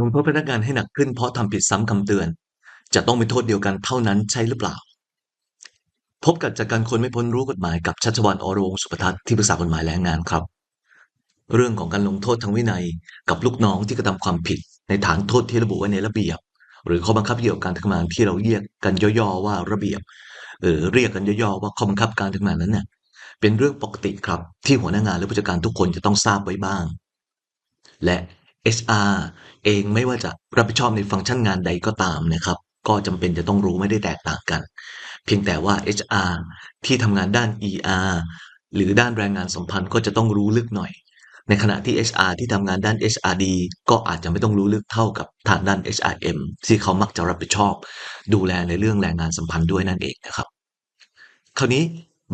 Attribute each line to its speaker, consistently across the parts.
Speaker 1: ลงโทษพนักงานให้หนักขึ้นเพราะทำผิดซ้ำคำเตือน จะต้องเป็นโทษเดียวกันเท่านั้นใช่หรือเปล่า พบกับจากการคนไม่พ้นรู้กฎหมายกับชัชวานอรวงศ์สุภทัศน์ที่ปรึกษากฎหมายแรงงานครับ เรื่องของการลงโทษทางวินัยกับลูกน้องที่กระทำความผิด ในฐานโทษที่ระบุไว้ในระเบียบ หรือข้อบังคับเกี่ยวกับการทำงานที่เราเรียกกันย่อๆว่าระเบียบหรือเรียกกันย่อๆว่าข้อบังคับการทำงานนั้นเนี่ยเป็นเรื่องปกติครับที่หัวหน้างานและผู้จัดการทุกคนจะต้องทราบไว้บ้าง และ HR เองไม่ว่าจะรับผิดชอบในฟังก์ชันงานใดก็ตามนะครับ ก็จำเป็นจะต้องรู้ไม่ได้แตกต่างกัน เพียงแต่ว่า HR ที่ทำงานด้าน ER หรือด้านแรงงานสัมพันธ์ก็จะต้องรู้ลึกหน่อย ในขณะที่ HR ที่ทำงานด้าน HRD ก็อาจจะไม่ต้องรู้ลึกเท่ากับทางด้าน HRM ที่เขามักจะรับผิดชอบ ดูแลในเรื่องแรงงานสัมพันธ์ด้วยนั่นเองนะครับ คราวนี้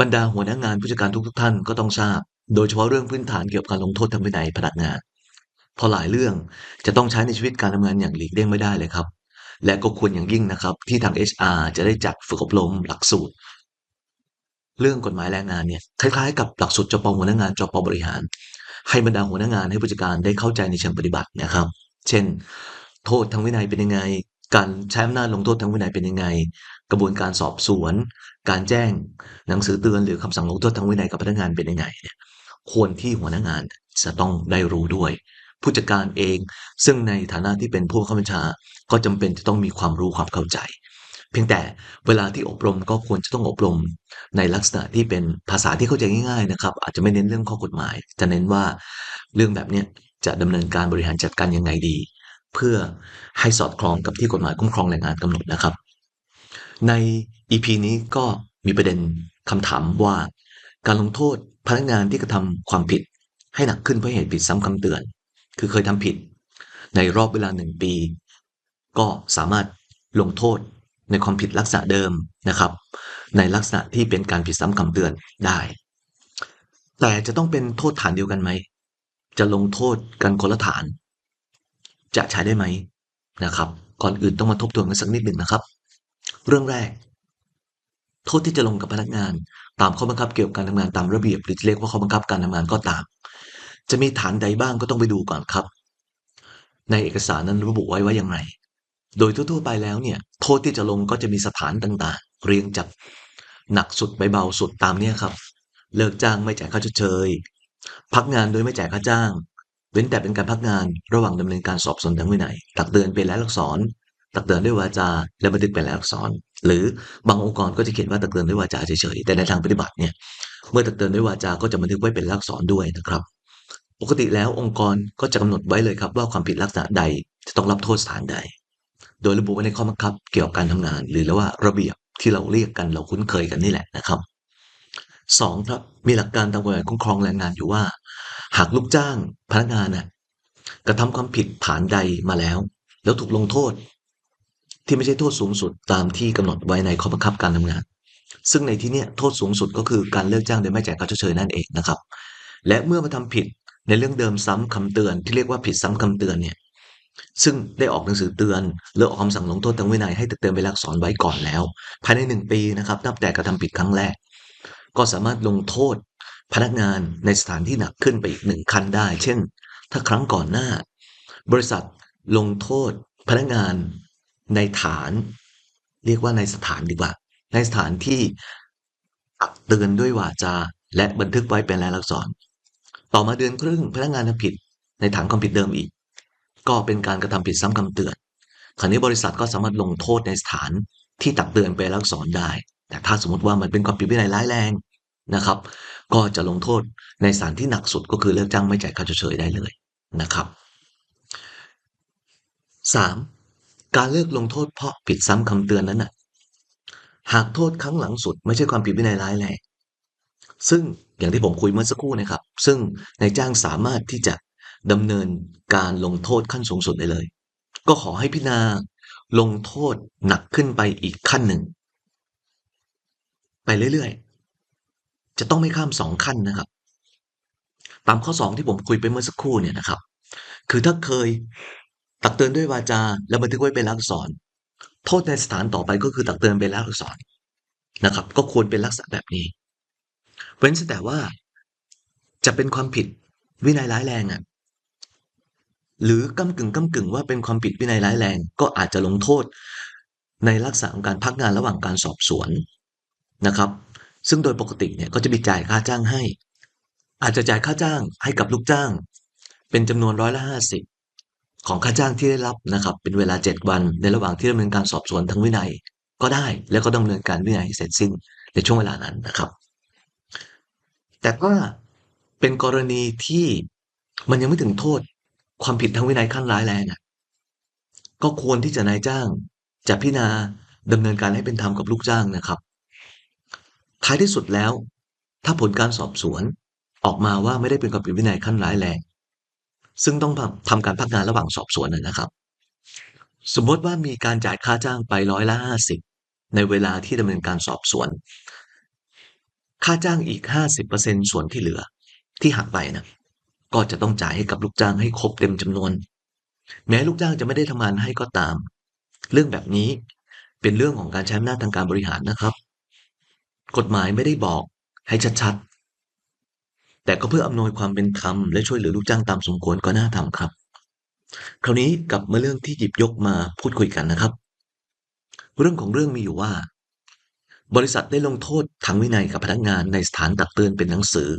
Speaker 1: บรรดาหัวหน้างานผู้จัดการทุกๆท่านก็ต้องทราบ โดยเฉพาะเรื่องพื้นฐานเกี่ยวกับการลงโทษทางวินัยพนักงาน เพราะหลายเรื่องจะต้องใช้ในชีวิตการทำงานอย่างหลีกเลี่ยงไม่ได้เลยครับ และก็ควรอย่างยิ่งนะครับ ที่ทาง HR จะได้จัดฝึกอบรมหลักสูตร เรื่องกฎหมายแรงงานเนี่ยคล้ายๆ กับหลักสูตรจปหัวหน้างานจปบริหาร ให้บรรดาหัวหน้างานให้ผู้จัดการได้เข้าใจในเชิงปฏิบัตินะครับ เช่น โทษทางวินัยเป็นยังไง การใช้อำนาจลงโทษทางวินัยเป็นยังไง กระบวนการสอบสวน การแจ้งหนังสือเตือนหรือคำสั่งลงโทษทางวินัยกับพนักงานเป็นยังไงเนี่ยควรที่หัวหน้างานจะต้องได้รู้ด้วย ผู้จัดการเอง ซึ่งในฐานะที่เป็นผู้บังคับบัญชา ก็จำเป็นจะต้องมีความรู้ความเข้าใจ เพียงแต่เวลาที่อบรมก็ควรจะต้องอบรมในลักษณะที่เป็นภาษาที่เข้าใจง่ายๆนะครับ อาจจะไม่เน้นเรื่องข้อกฎหมาย จะเน้นว่าเรื่องแบบนี้จะดำเนินการบริหารจัดการยังไงดี เพื่อให้สอดคล้องกับที่กฎหมายคุ้มครองแรงงานกำหนดนะครับ ใน EP นี้ก็มีประเด็นคำถามว่า การลงโทษพนักงานที่กระทำความผิดให้หนักขึ้นเพราะเหตุผิดซ้ำคำเตือน คือเคยทำผิด ในรอบเวลาหนึ่งปี ก็สามารถลงโทษในความผิดลักษณะเดิมนะครับ ในลักษณะที่เป็นการผิดซ้ำคำเตือนได้ แต่จะต้องเป็นโทษฐานเดียวกันไหม จะลงโทษกันคนละฐาน จะใช้ได้ไหมนะครับ ก่อนอื่นต้องมาทบทวนกันสักนิดหนึ่งนะครับ เรื่องแรก โทษที่จะลงกับพนักงาน ตามข้อบังคับเกี่ยวกับการทำงานตามระเบียบ หรือเรียกว่าข้อบังคับการทำงานก็ตาม จะมีฐานใดบ้างก็ต้องไปดูก่อนครับ ในเอกสารนั้นระบุไว้ว่าอย่างไร โดยทั่วๆไปแล้วเนี่ย โทษที่จะลงก็จะมีสถานต่างๆ เรียงจากหนักสุดไปเบาสุดตามเนี้ยครับ เลิกจ้างไม่จ่ายค่าชดเชย พักงานโดยไม่จ่ายค่าจ้าง เว้นแต่เป็นการพักงานระหว่างดำเนินการสอบสวนทางวินัย ตักเตือนเป็นลายลักษณ์อักษรตักเตือนด้วยวาจา และบันทึกเป็นลายลักษณ์อักษรหรือบางองค์กรก็จะเขียนว่าตักเตือนด้วยวาจาเฉยๆ แต่ในทางปฏิบัติเนี่ย เมื่อตักเตือนด้วยวาจาก็จะบันทึกไว้เป็นลายลักษณ์อักษรด้วยนะครับ ปกติแล้วองค์กรก็จะกำหนดไว้เลยครับว่าความผิดลักษณะใดจะต้องรับโทษสถานใด โดยระบุไว้ในข้อบังคับเกี่ยวกับการทำงาน หรือเรียกว่าระเบียบที่เราเรียกกันเราคุ้นเคยกันนี่แหละนะครับสองครับมีหลักการตามกฎหมายคุ้มครองแรงงานอยู่ว่า หากลูกจ้างพนักงานน่ะกระทำความผิดฐานใดมาแล้ว แล้วถูกลงโทษ ที่ไม่ใช่โทษสูงสุดตามที่กำหนดไว้ในข้อบังคับการทำงาน ซึ่งในที่นี้โทษสูงสุดก็คือการเลิกจ้างโดยไม่จ่ายค่าชดเชยนั่นเองนะครับ และเมื่อมาทำผิด ในเรื่องเดิมซ้ำคำเตือนที่เรียกว่าผิดซ้ำคำเตือนเนี่ยซึ่งได้ออกหนังสือเตือนหรือออกคำสั่งลงโทษทางวินัยให้ตเตือนไปลักษรไว้ก่อนแล้ว ภายในหนึ่งปีนะครับนับแต่กระทำผิดครั้งแรก ก็สามารถลงโทษพนักงานในสถานที่หนักขึ้นไปอีกหนึ่งขั้นได้ เช่น ถ้าครั้งก่อนหน้า บริษัทลงโทษพนักงานในฐาน เรียกว่าในสถานดีกว่า ในสถานที่ตักเตือนด้วยวาจาและบันทึกไว้เป็นลายลักษณ์อัร ต่อมาเดือนครึ่งพนักงานทำผิดในฐานความผิดเดิมอีก ก็เป็นการกระทำผิดซ้ำคำเตือนคราวนี้บริษัทก็สามารถลงโทษในสถานที่ตักเตือนไปแล้วสอนได้ แต่ถ้าสมมติว่ามันเป็นความผิดวินัยร้ายแรงนะครับ ก็จะลงโทษในสถานที่หนักสุดก็คือเลิกจ้างไม่จ่ายค่าชดเชยได้เลยนะครับสามการเลิกลงโทษเพราะผิดซ้ำคำเตือนนั้นน่ะหากโทษครั้งหลังสุด ไม่ใช่ความผิดวินัยร้ายแรงซึ่ง อย่างที่ผมคุยเมื่อสักครู่นะครับ ซึ่งนายจ้างสามารถที่จะดำเนินการลงโทษขั้นสูงสุดได้เลย ก็ขอให้พิจารณาลงโทษหนักขึ้นไปอีกขั้นหนึ่ง ไปเรื่อยๆ จะต้องไม่ข้ามสองขั้นนะครับ ตามข้อสองที่ผมคุยไปเมื่อสักครู่เนี่ยนะครับ คือถ้าเคยตักเตือนด้วยวาจา และบันทึกไว้เป็นลักษณ์อักษรโทษในสถานต่อไปก็คือตักเตือนเป็นลักษณ์อักษรนะครับ ก็ควรเป็นลักษณะแบบนี้ เว้นแต่ว่าจะเป็นความผิดวินัยร้ายแรงอะ หรือก้ำกึ่งก้ำกึ่งว่าเป็นความผิดวินัยร้ายแรง ก็อาจจะลงโทษ ในลักษณะของการพักงานระหว่างการสอบสวนนะครับ ซึ่งโดยปกติเนี่ยก็จะมีจ่ายค่าจ้างให้ อาจจะจ่ายค่าจ้างให้กับลูกจ้าง เป็นจำนวนร้อยละห้าสิบของค่าจ้างที่ได้รับนะครับ เป็นเวลาเจ็ดวันในระหว่างที่ดำเนินการสอบสวนทางวินัยก็ได้ แล้วก็ดำเนินการวินัยให้เสร็จสิ้นในช่วงเวลานั้นนะครับ แต่ก็เป็นกรณีที่มันยังไม่ถึงโทษความผิดทางวินัยขั้นร้ายแรงอะ ก็ควรที่จะนายจ้างจะพิจารณาดำเนินการให้เป็นธรรมกับลูกจ้างนะครับ ท้ายที่สุดแล้ว ถ้าผลการสอบสวนออกมาว่าไม่ได้เป็นความผิดวินัยขั้นร้ายแรง ซึ่งต้องทำการพักงานระหว่างสอบสวนนะครับ สมมติว่ามีการจ่ายค่าจ้างไปร้อยละห้าสิบในเวลาที่ดำเนินการสอบสวน ค่าจ้างอีกห้าสิบเปอร์เซ็นส่วนที่เหลือ ที่หักไปนะก็จะต้องจ่ายให้กับลูกจ้างให้ครบเต็มจำนวน แม้ลูกจ้างจะไม่ได้ทำงานให้ก็ตาม เรื่องแบบนี้เป็นเรื่องของการใช้อำนาจทางการบริหารนะครับ กฎหมายไม่ได้บอกให้ชัดๆ แต่ก็เพื่ออำนวยความเป็นธรรมและช่วยเหลือลูกจ้างตามสมควรก็น่าทำครับ คราวนี้กลับมาเรื่องที่หยิบยกมาพูดคุยกันนะครับ เรื่องของเรื่องมีอยู่ว่า บริษัทได้ลงโทษทางวินัยกับพนักงานในสถานตักเตือนเป็นหนังสือ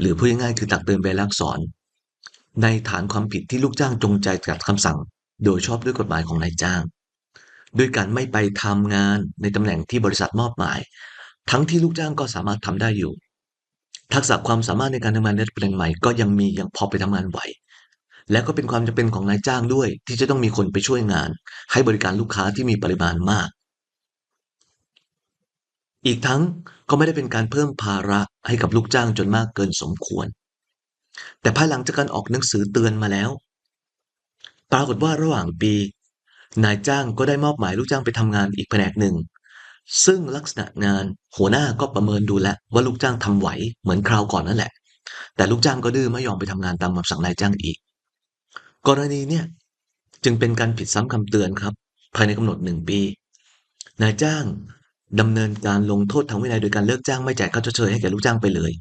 Speaker 1: หรือพูดง่ายๆคือตักเตือนเป็นลักษร ในฐานความผิดที่ลูกจ้างจงใจขัดคำสั่ง โดยชอบด้วยกฎหมายของนายจ้างด้วยการไม่ไปทำงานในตำแหน่งที่บริษัทมอบหมาย ทั้งที่ลูกจ้างก็สามารถทำได้อยู่ ทักษะความสามารถในการทำงานในตำแหน่งใหม่ก็ยังมียังพอไปทำงานไหวและก็เป็นความจำเป็นของนายจ้างด้วย ที่จะต้องมีคนไปช่วยงาน ให้บริการลูกค้าที่มีปริมาณมาก อีกทั้งก็ไม่ได้เป็นการเพิ่มภาระให้กับลูกจ้างจนมากเกินสมควร แต่ภายหลังจากการออกหนังสือเตือนมาแล้ว ปรากฏว่าระหว่างปี นายจ้างก็ได้มอบหมายลูกจ้างไปทำงานอีกแผนกหนึ่ง ซึ่งลักษณะงานหัวหน้าก็ประเมินดูแลว่าลูกจ้างทำไหวเหมือนคราวก่อนนั่นแหละ แต่ลูกจ้างก็ดื้อไม่ยอมไปทำงานตามคำสั่งนายจ้างอีก กรณีเนี่ยจึงเป็นการผิดซ้ำคำเตือนครับ ภายในกำหนดหนึ่งปี นายจ้าง ดำเนินการลงโทษทางวินัยโดยการเลิกจ้างไม่จ่ายค่าชดเชยให้แก่ลูกจ้างไปเลย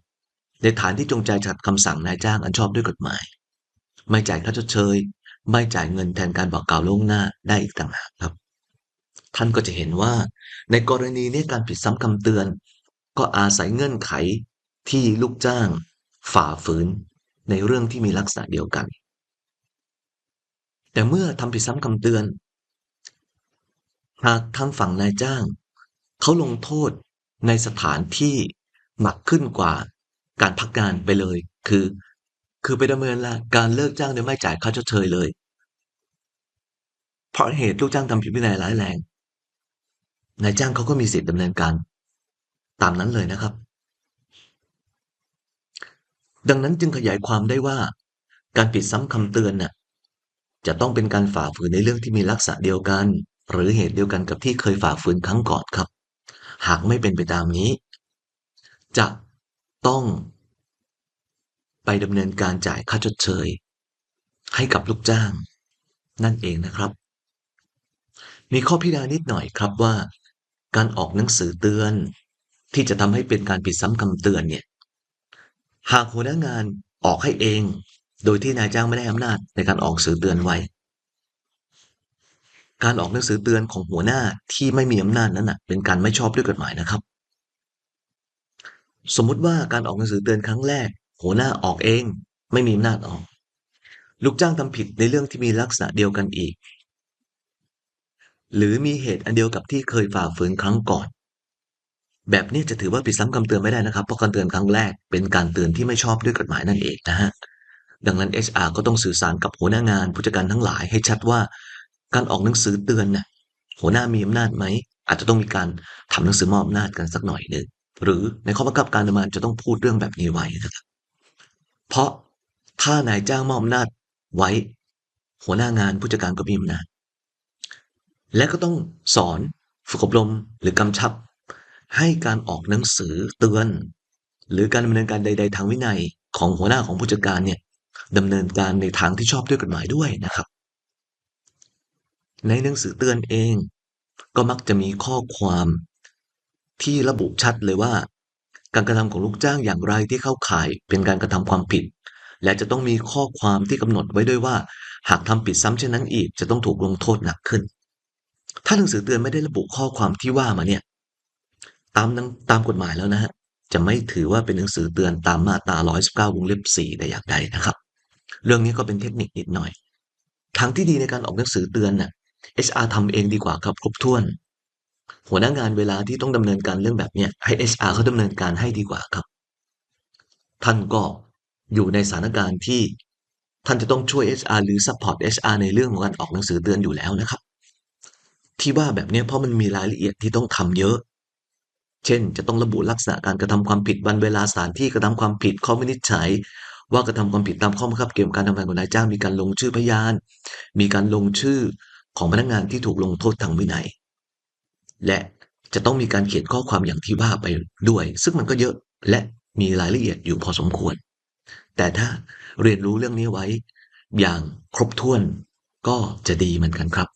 Speaker 1: ในฐานที่จงใจขัดคำสั่งนายจ้างอันชอบด้วยกฎหมาย ไม่จ่ายค่าชดเชย ไม่จ่ายเงินแทนการบอกกล่าวล่วงหน้าได้อีกต่างหากครับ ท่านก็จะเห็นว่า ในกรณีนี้การผิดซ้ำคำเตือน ก็อาศัยเงื่อนไขที่ลูกจ้าง ฝ่าฝืน ในเรื่องที่มีลักษณะเดียวกัน แต่เมื่อทำผิดซ้ำคำเตือนหากทางฝั่งนายจ้าง เขาลงโทษในสถานที่หนักขึ้นกว่าการพักงานไปเลย คือ คือไปดำเนินการเลิกจ้างโดยไม่จ่ายค่าชดเชยเลย เพราะเหตุลูกจ้างทำผิดวินัยร้ายแรง นายจ้างเขาก็มีสิทธิ์ดำเนินการ ตามนั้นเลยนะครับ ดังนั้นจึงขยายความได้ว่า การผิดซ้ำคำเตือนน่ะจะต้องเป็นการฝ่าฝืนในเรื่องที่มีลักษณะเดียวกัน หรือเหตุเดียวกันกับที่เคยฝ่าฝืนครั้งก่อนครับ หากไม่เป็นไปตามนี้ จะต้อง ไปดำเนินการจ่ายค่าชดเชย ให้กับลูกจ้าง นั่นเองนะครับ มีข้อพิจารณานิดหน่อยครับว่า การออกหนังสือเตือน ที่จะทำให้เป็นการผิดซ้ำคำเตือนเนี่ย หากหัวหน้างานออกให้เอง โดยที่นายจ้างไม่ได้อำนาจในการออกสื่อเตือนไว้ การออกหนังสือเตือนของหัวหน้าที่ไม่มีอำนาจนั้นนะเป็นการไม่ชอบด้วยกฎหมายนะครับ สมมุติว่าการออกหนังสือเตือนครั้งแรก หัวหน้าออกเอง ไม่มีอำนาจออก ลูกจ้างทำผิดในเรื่องที่มีลักษณะเดียวกันอีก หรือมีเหตุอันเดียวกับที่เคยฝ่าฝืนครั้งก่อน แบบนี้จะถือว่าผิดซ้ำคำเตือนไม่ได้นะครับ เพราะการเตือนครั้งแรกเป็นการเตือนที่ไม่ชอบด้วยกฎหมายนั่นเองนะฮะดังนั้น HR ก็ต้องสื่อสารกับหัวหน้างานผู้จัดการทั้งหลายให้ชัดว่า การออกหนังสือเตือนนี่ยหัวหน้ามีอำนาจไหม อาจจะต้องมีการทำหนังสือมอบอำนาจกันสักหน่อยหนึ่งหรือในข้อบังคับการดำเนินจะต้องพูดเรื่องแบบนี้ไว้นะครับ เพราะถ้านายจ้างมอบอำนาจไว้ หัวหน้างานผู้จัดการก็มีอำนาจและก็ต้องสอนฝึกอบรมหรือกำชับ ให้การออกหนังสือเตือน หรือการดำเนินการใด ๆ ทางวินัยของหัวหน้าของผู้จัดการเนี่ยดำเนินการในทางที่ชอบด้วยกฎหมายด้วยนะครับ ในหนังสือเตือนเอง ก็มักจะมีข้อความที่ระบุชัดเลยว่า การกระทำของลูกจ้างอย่างไรที่เข้าข่ายเป็นการกระทำความผิด และจะต้องมีข้อความที่กำหนดไว้ด้วยว่า หากทำผิดซ้ำเช่นนั้นอีก จะต้องถูกลงโทษหนักขึ้น ถ้าหนังสือเตือนไม่ได้ระบุข้อความที่ว่ามาเนี่ย ตามตามกฎหมายแล้วนะฮะจะไม่ถือว่าเป็นหนังสือเตือนตามมาตรา 119 วงเล็บ 4 แต่อย่างใดนะครับ เรื่องนี้ก็เป็นเทคนิคนิดหน่อย ทางที่ดีในการออกหนังสือเตือนน่ะ HR ทำเองดีกว่าครับครบถ้วน หัวหน้างานเวลาที่ต้องดำเนินการเรื่องแบบเนี้ยให้ HR เขาดำเนินการให้ดีกว่าครับ ท่านก็อยู่ในสถานการณ์ที่ท่านจะต้องช่วย HR หรือ support HR ในเรื่องของการออกหนังสือเตือนอยู่แล้วนะครับ ที่ว่าแบบเนี้ยเพราะมันมีรายละเอียดที่ต้องทำเยอะ เช่น จะต้องระบุลักษณะการกระทำความผิดวันเวลาสถานที่กระทำความผิดข้อวินิจฉัย ว่ากระทำความผิดตามข้อบังคับเกี่ยวกับการทำงานของนายจ้างมีการลงชื่อพยาน มีการลงชื่อ ของพนักงานที่ถูกลงโทษทางวินัย และจะต้องมีการเขียนข้อความอย่างที่ว่าไปด้วย ซึ่งมันก็เยอะและมีรายละเอียดอยู่พอสมควร แต่ถ้าเรียนรู้เรื่องนี้ไว้ อย่างครบถ้วนก็จะดีเหมือนกันครับ